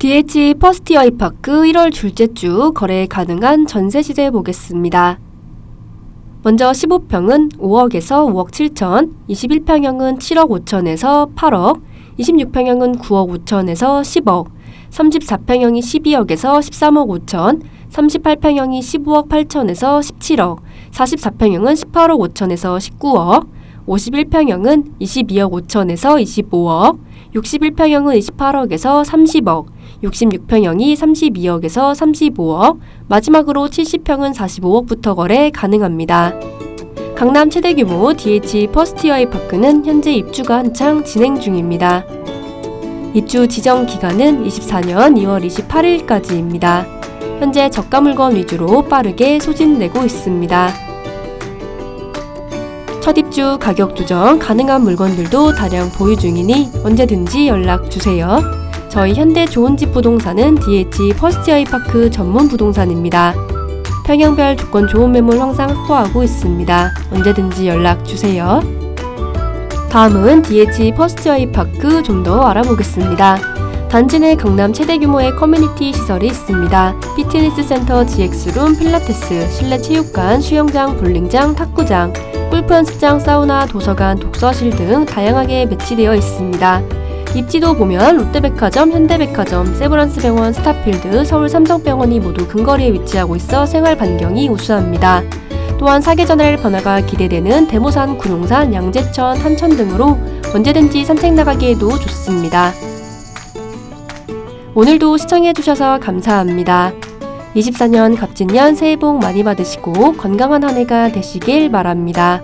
DH 퍼스트 아이파크 1월 둘째 주 거래 가능한 전세 시세 보겠습니다. 먼저 15평은 5억에서 5억 7천, 21평형은 7억 5천에서 8억, 26평형은 9억 5천에서 10억, 34평형이 12억에서 13억 5천, 38평형이 15억 8천에서 17억, 44평형은 18억 5천에서 19억, 51평형은 22억 5천에서 25억, 61평형은 28억에서 30억, 66평형이 32억에서 35억, 마지막으로 70평은 45억부터 거래 가능합니다. 강남 최대 규모 DH 퍼스티어이 파크는 현재 입주가 한창 진행 중입니다. 입주 지정 기간은 24년 2월 28일까지입니다. 현재 저가 물건 위주로 빠르게 소진되고 있습니다. 첫 입주 가격 조정 가능한 물건들도 다량 보유 중이니 언제든지 연락 주세요. 저희 현대 좋은 집 부동산은 DH 퍼스트아이 파크 전문 부동산입니다. 평형별 조건 좋은 매물 항상 확보하고 있습니다. 언제든지 연락 주세요. 다음은 DH 퍼스트아이 파크 좀 더 알아보겠습니다. 단지 내 강남 최대 규모의 커뮤니티 시설이 있습니다. 피트니스 센터 GX룸, 필라테스, 실내 체육관, 수영장, 볼링장, 탁구장, 골프 연습장, 사우나, 도서관, 독서실 등 다양하게 배치되어 있습니다. 입지도 보면 롯데백화점, 현대백화점, 세브란스병원, 스타필드, 서울 삼성병원이 모두 근거리에 위치하고 있어 생활 반경이 우수합니다. 또한 사계절의 변화가 기대되는 대모산, 군용산, 양재천, 한천 등으로 언제든지 산책 나가기에도 좋습니다. 오늘도 시청해주셔서 감사합니다. 24년 갑진년 새해 복 많이 받으시고 건강한 한 해가 되시길 바랍니다.